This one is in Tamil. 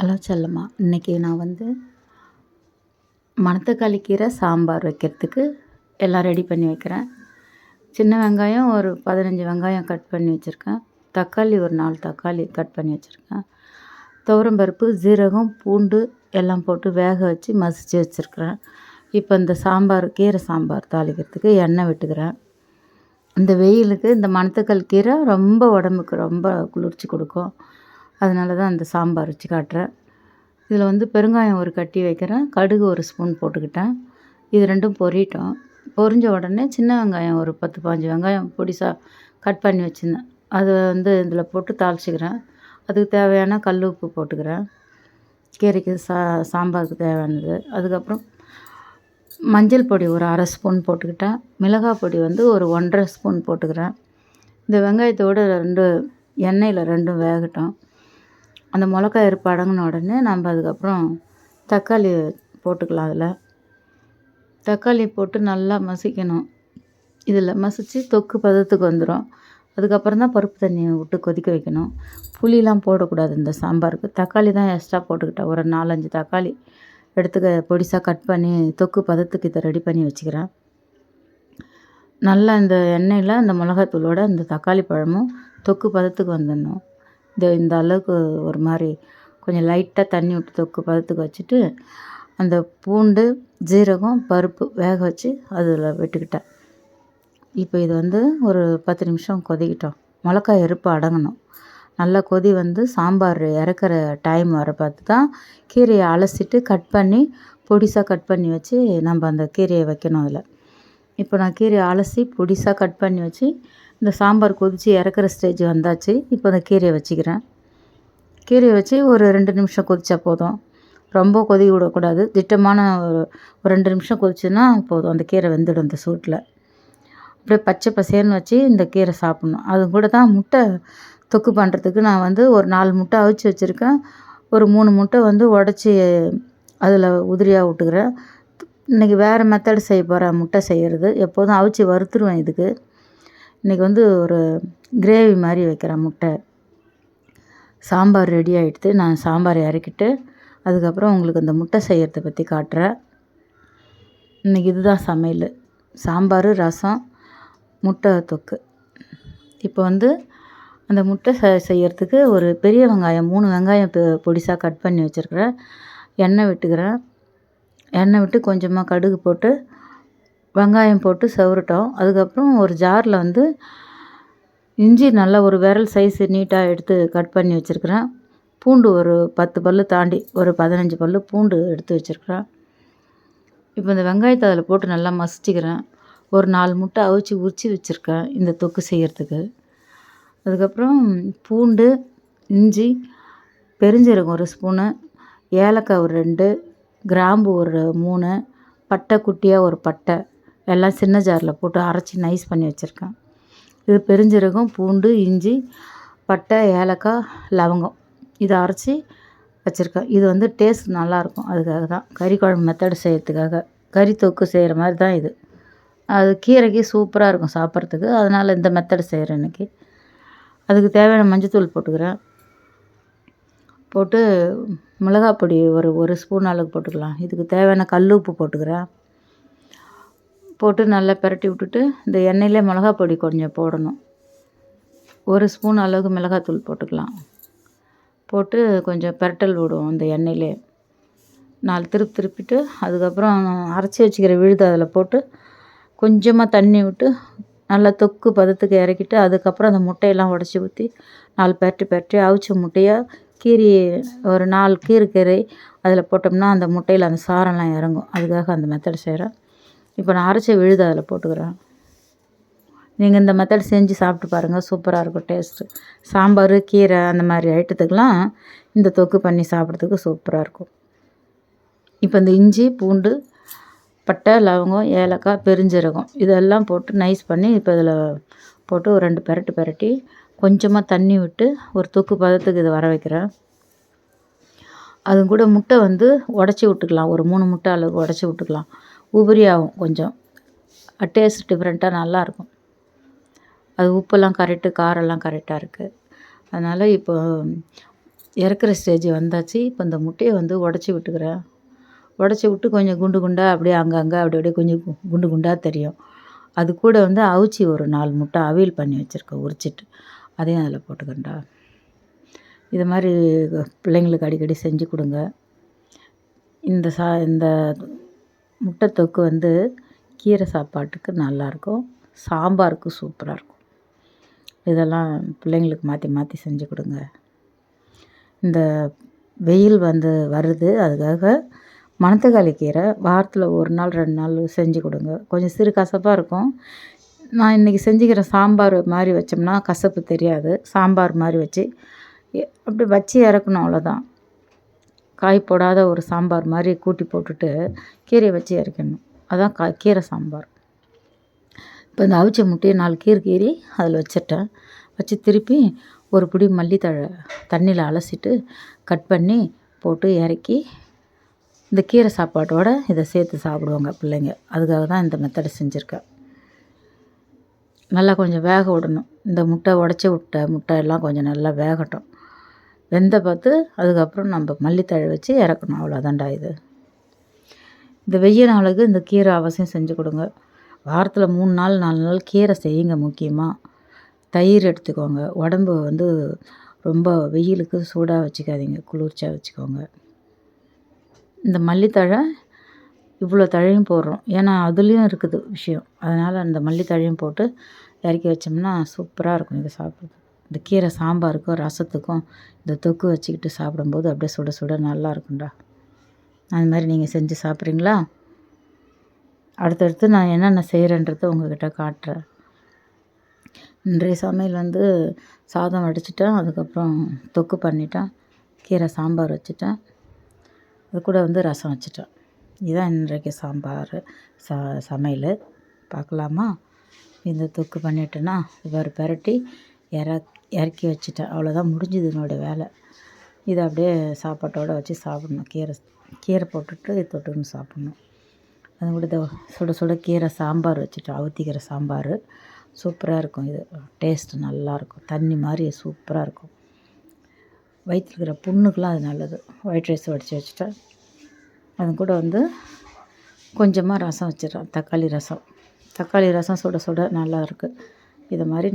ஹலோ செல்லம்மா இன்றைக்கி நான் வந்து மணத்தக்காளி கீரை சாம்பார் வைக்கிறதுக்கு எல்லாம் ரெடி பண்ணி வைக்கிறேன். சின்ன வெங்காயம் ஒரு பதினஞ்சு வெங்காயம் கட் பண்ணி வச்சுருக்கேன். தக்காளி ஒரு நாலு தக்காளி கட் பண்ணி வச்சுருக்கேன். துவரம்பருப்பு ஜீரகம் பூண்டு எல்லாம் போட்டு வேக வச்சு மசித்து வச்சுருக்கிறேன். இப்போ இந்த சாம்பார் கீரை சாம்பார் தாளிக்கிறதுக்கு எண்ணெய் விட்டுக்கிறேன். இந்த வெயிலுக்கு இந்த மணத்தக்காளி கீரை ரொம்ப உடம்புக்கு ரொம்ப குளிர்ச்சி கொடுக்கும். அதனால தான் அந்த சாம்பார் வச்சு காட்டுறேன். இதில் வந்து பெருங்காயம் ஒரு கட்டி வைக்கிறேன். கடுகு ஒரு ஸ்பூன் போட்டுக்கிட்டேன். இது ரெண்டும் பொரியட்டும் பொரிஞ்ச உடனே சின்ன வெங்காயம் ஒரு பத்து பாஞ்சு வெங்காயம் பொடிசாக கட் பண்ணி வச்சுருந்தேன். அதை வந்து இதில் போட்டு தாளிச்சிக்கிறேன். அதுக்கு தேவையான கல் உப்பு போட்டுக்கிறேன். கீரைக்கு சா சாம்பாருக்கு தேவையானது. அதுக்கப்புறம் மஞ்சள் பொடி ஒரு அரை ஸ்பூன் போட்டுக்கிட்டேன். மிளகாய் பொடி வந்து ஒரு ஒன்றரை ஸ்பூன் போட்டுக்கிறேன். இந்த வெங்காயத்தோடு ரெண்டு எண்ணெயில் ரெண்டும் வேகட்டும். அந்த மிளகா எருப்பு அடங்கின உடனே நம்ம அதுக்கப்புறம் தக்காளி போட்டுக்கலாம் அதில். தக்காளி போட்டு நல்லா மசிக்கணும். இதில் மசித்து தொக்கு பதத்துக்கு வந்துடும் அதுக்கப்புறம் தான் பருப்பு தண்ணியை விட்டு கொதிக்க வைக்கணும். புளிலாம் போடக்கூடாது இந்த சாம்பாருக்கு. தக்காளி தான் எக்ஸ்ட்ரா போட்டுக்கிட்டேன். ஒரு நாலஞ்சு தக்காளி எடுத்துக்க பொடிசாக கட் பண்ணி தொக்கு பதத்துக்கு இதை ரெடி பண்ணி வச்சுக்கிறேன். நல்லா இந்த எண்ணெயில் இந்த மிளகாத்தூளோட இந்த தக்காளி பழமும் தொக்கு பதத்துக்கு வந்துடணும். இது இந்த அளவுக்கு ஒரு மாதிரி கொஞ்சம் லைட்டாக தண்ணி விட்டு தொக்கு பதத்துக்கு வச்சுட்டு அந்த பூண்டு ஜீரகம் பருப்பு வேக வச்சு அதில் விட்டுக்கிட்டேன். இப்போ இது வந்து ஒரு பத்து நிமிஷம் கொதிக்கிட்டோம். மிளகாய் எருப்பு அடங்கணும். நல்லா கொதி வந்து சாம்பார் இறக்குற டைம் வர பார்த்து தான் கீரையை அலசிட்டு கட் பண்ணி பொடிசாக கட் பண்ணி வச்சு நம்ம அந்த கீரையை வைக்கணும் அதில். இப்போ நான் கீரையை அலசி பொடிசாக கட் பண்ணி வச்சு இந்த சாம்பார் கொதித்து இறக்குற ஸ்டேஜ் வந்தாச்சு. இப்போ அந்த கீரையை வச்சுக்கிறேன். கீரையை வச்சு ஒரு ரெண்டு நிமிஷம் கொதித்தா போதும். ரொம்ப கொதிக்க விடக்கூடாது. திட்டமான ஒரு ஒரு ரெண்டு நிமிஷம் கொதிச்சுன்னா போதும். அந்த கீரை வெந்துடும் அந்த சூட்டில். அப்படியே பச்சை பசேன்னு வச்சு இந்த கீரை சாப்பிட்ணும். அது கூட தான் முட்டை தொக்கு பண்ணுறதுக்கு நான் வந்து ஒரு நாலு முட்டை அவிச்சு வச்சுருக்கேன். ஒரு மூணு முட்டை வந்து உடச்சி அதில் உதிரியாக விட்டுக்கிறேன். இன்றைக்கி வேறு மெத்தடு செய்ய போகிறேன் முட்டை செய்கிறது எப்போதும் அவிச்சு வறுத்துருவேன் இதுக்கு. இன்றைக்கி வந்து ஒரு கிரேவி மாதிரி வைக்கிறேன் முட்டை. சாம்பார் ரெடி ஆகிட்டு நான் சாம்பார் இறக்கிட்டு அதுக்கப்புறம் உங்களுக்கு அந்த முட்டை செய்கிறத பற்றி காட்டுறேன். இன்றைக்கி இதுதான் சமையல். சாம்பார் ரசம் முட்டை தொக்கு. இப்போ வந்து அந்த முட்டை செ ஒரு பெரிய வெங்காயம் மூணு வெங்காயம் பொடிசாக கட் பண்ணி வச்சுருக்கிறேன். எண்ணெய் விட்டுக்கிறேன். எண்ணெய் விட்டு கொஞ்சமாக கடுகு போட்டு வெங்காயம் போட்டு செவருட்டோம் அதுக்கப்புறம் ஒரு ஜாரில் வந்து இஞ்சி நல்லா ஒரு விரல் சைஸு நீட்டாக எடுத்து கட் பண்ணி வச்சுருக்கிறேன். பூண்டு ஒரு பத்து பல் தாண்டி ஒரு பதினஞ்சு பல் பூண்டு எடுத்து வச்சுருக்கிறேன். இப்போ இந்த வெங்காயத்தை அதில் போட்டு நல்லா மசிச்சுக்கிறேன். ஒரு நாலு முட்டை அவிச்சு உரிச்சு வச்சுருக்கேன் இந்த தொக்கு செய்கிறதுக்கு அதுக்கப்புறம் பூண்டு இஞ்சி பெருஞ்சீரகம் ஒரு ஸ்பூனு ஏலக்காய் ஒரு ரெண்டு கிராம்பு ஒரு மூணு பட்டை குட்டியாக ஒரு பட்டை. எல்லாம் சின்ன ஜாரில் போட்டு அரைச்சி நைஸ் பண்ணி வச்சுருக்கேன். இது பெருஞ்சீரகம் பூண்டு இஞ்சி பட்டை ஏலக்காய் லவங்கம். இதை அரைச்சி வச்சுருக்கேன். இது வந்து டேஸ்ட் நல்லாயிருக்கும் அதுக்காக தான். கறி குழம்பு மெத்தடு செய்கிறதுக்காக கறி தொக்கு செய்கிற மாதிரி தான் இது. அது கீரைக்கு சூப்பராக இருக்கும் சாப்பிட்றதுக்கு. அதனால் இந்த மெத்தடு செய்கிறேன் இன்றைக்கி அதுக்கு தேவையான மஞ்சத்தூள் போட்டுக்கிறேன். போட்டு மிளகாப்பொடி ஒரு ஒரு ஸ்பூன் அளவுக்கு போட்டுக்கலாம். இதுக்கு தேவையான கல் உப்பு போட்டுக்கிறேன். போட்டு நல்லா பிரட்டி விட்டுட்டு இந்த எண்ணெயில் மிளகா பொடி கொஞ்சம் போடணும். ஒரு ஸ்பூன் அளவுக்கு மிளகாத்தூள் போட்டுக்கலாம். போட்டு கொஞ்சம் பெரட்டல் விடுவோம் இந்த எண்ணெயிலே. நாலு திருப்பி திருப்பிட்டு அதுக்கப்புறம் அரைச்சி வச்சுக்கிற விழுது அதில் போட்டு கொஞ்சமாக தண்ணி விட்டு நல்லா தொக்கு பதத்துக்கு இறக்கிட்டு அதுக்கப்புறம் அந்த முட்டையெல்லாம் உடச்சி ஊற்றி நாலு பெரட்டி பெரட்டி அவிச்ச முட்டையாக கீரி ஒரு நாலு கீரை கீரை அதில் போட்டோம்னா அந்த முட்டையில் அந்த சாரெல்லாம் இறங்கும். அதுக்காக அந்த மெத்தட் செய்கிறேன். இப்போ நான் அரைச்ச விழுது அதில் போட்டுக்கிறேன். நீங்கள் இந்த மெத்தட் செஞ்சு சாப்பிட்டு பாருங்கள் சூப்பராக இருக்கும் டேஸ்ட்டு சாம்பார் கீரை அந்த மாதிரி ஐட்டத்துக்கெலாம் இந்த தொக்கு பண்ணி சாப்பிட்றதுக்கு சூப்பராக இருக்கும். இப்போ இந்த இஞ்சி பூண்டு பட்டை லவங்கம் ஏலக்காய் பெருஞ்சீரகம் இதெல்லாம் போட்டு நைஸ் பண்ணி இப்போ இதில் போட்டு ஒரு ரெண்டு பெரட்டு பெரட்டி கொஞ்சமாக தண்ணி விட்டு ஒரு தொக்கு பதத்துக்கு இதை வர வைக்கிறேன். அது கூட முட்டை வந்து உடச்சி விட்டுக்கலாம். ஒரு மூணு முட்டை அளவுக்கு உடச்சி விட்டுக்கலாம். உபரியாகும் கொஞ்சம். டேஸ்ட் டிஃப்ரெண்ட்டாக நல்லாயிருக்கும் அது உப்பெல்லாம் கரெக்டு காரெல்லாம் கரெக்டாக இருக்குது அதனால் இப்போ இறக்குற ஸ்டேஜ் வந்தாச்சு. இப்போ இந்த முட்டையை வந்து உடச்சி விட்டுக்கிறேன். உடச்சி விட்டு கொஞ்சம் குண்டு குண்டாக அப்படியே அங்கங்கே அப்படி அப்படியே கொஞ்சம் கு- குண்டு குண்டாக தெரியும். அது கூட வந்து அவிச்சி ஒரு நாலு முட்டை அவியல் பண்ணி வச்சுருக்கேன் உரிச்சிட்டு. அதையும் அதில் போட்டுக்கண்டா இது மாதிரி பிள்ளைங்களுக்கு அடிக்கடி செஞ்சு கொடுங்க. இந்த சா இந்த முட்டை தொக்கு வந்து கீரை சாப்பாட்டுக்கு நல்லாயிருக்கும். சாம்பாருக்கு சூப்பராக இருக்கும் இதெல்லாம் பிள்ளைங்களுக்கு மாற்றி மாற்றி செஞ்சு கொடுங்க. இந்த வெயில் வந்து வருது அதுக்காக மணத்தக்காளி கீரை வாரத்தில் ஒரு நாள் ரெண்டு நாள் செஞ்சு கொடுங்க. கொஞ்சம் சிறு கசப்பாக இருக்கும். நான் இன்றைக்கி செஞ்சுக்கிற சாம்பார் மாதிரி வச்சோம்னா கசப்பு தெரியாது. சாம்பார் மாதிரி வச்சு அப்படி வச்சு இறக்கணும் அவ்வளோதான் காய் போடாத ஒரு சாம்பார் மாதிரி கூட்டி போட்டுட்டு கீரையை வச்சு இறக்கணும் அதுதான் கா கீரை சாம்பார். இப்போ இந்த அவிச்ச முட்டையை நாலு கீரை கீறி அதில் வச்சிட்டேன். வச்சு திருப்பி ஒரு பிடி மல்லித்தழை தண்ணியில் அலசிட்டு கட் பண்ணி போட்டு இறக்கி இந்த கீரை சாப்பாட்டோட இதை சேர்த்து சாப்பிடுவாங்க பிள்ளைங்க. அதுக்காக தான் இந்த மெத்தடை செஞ்சுருக்கேன். நல்லா கொஞ்சம் வேக விடணும். இந்த முட்டை உடச்சி விட்ட முட்டை எல்லாம் கொஞ்சம் நல்லா வேகட்டும். வெந்த பார்த்து அதுக்கப்புறம் நம்ம மல்லித்தழை வச்சு இறக்கணும். அவ்வளோதான்டா இது. இந்த வெய்ய நாளுக்கு இந்த கீரை அவசியம் செஞ்சு கொடுங்க. வாரத்தில் மூணு நாள் நாலு நாள் கீரை செய்யுங்க முக்கியமாக தயிர் எடுத்துக்கோங்க. உடம்பு வந்து ரொம்ப வெயிலுக்கு சூடாக வச்சுக்காதீங்க. குளிர்ச்சியாக வச்சுக்கோங்க. இந்த மல்லித்தழை இவ்வளோ தழையும் போடுறோம். ஏன்னா அதுலேயும் இருக்குது விஷயம். அதனால் அந்த மல்லித்தழையும் போட்டு இறக்கி வச்சோம்னா சூப்பராக இருக்கும். இதை சாப்பிட்றது இந்த கீரை சாம்பாருக்கும் ரசத்துக்கும் இந்த தொக்கு வச்சுக்கிட்டு சாப்பிடும்போது அப்படியே சுட சுட நல்லா இருக்கும்டா அது மாதிரி நீங்கள் செஞ்சு சாப்பிட்றீங்களா? அடுத்தடுத்து நான் என்னென்ன செய்கிறேன்றத உங்ககிட்ட காட்டுறேன். இன்றைய சமையல் வந்து சாதம் வடிச்சிட்டேன் அதுக்கப்புறம் தொக்கு பண்ணிட்டேன் கீரை சாம்பார் வச்சுட்டேன் அது கூட வந்து ரசம் வச்சுட்டேன். இதுதான் இன்றைக்கு சாம்பார் ச சமையல். பார்க்கலாமா? இந்த தொக்கு பண்ணிட்டேன்னா இவர் பரட்டி இற இறக்கி வச்சுட்டேன். அவ்வளோதான் முடிஞ்சுது என்னோடய வேலை. இதை அப்படியே சாப்பாட்டோடு வச்சு சாப்பிட்ணும். கீரை கீரை போட்டுட்டு தொட்டுன்னு சாப்பிட்ணும். அது கூட சுட சுட கீரை சாம்பார் வச்சுட்டேன் அவுத்திக்கிற சாம்பார். சூப்பராக இருக்கும் இது. டேஸ்ட் நல்லாயிருக்கும் தண்ணி மாதிரி சூப்பராக இருக்கும். வயிற்றில் இருக்கிற புண்ணுக்கெலாம் அது நல்லது. ஒயிட் ரைஸ் வடித்து வச்சுட்டேன். அது கூட வந்து கொஞ்சமாக ரசம் வச்சிடுறேன். தக்காளி ரசம். தக்காளி ரசம் சுட சுட நல்லா இருக்குது இது மாதிரி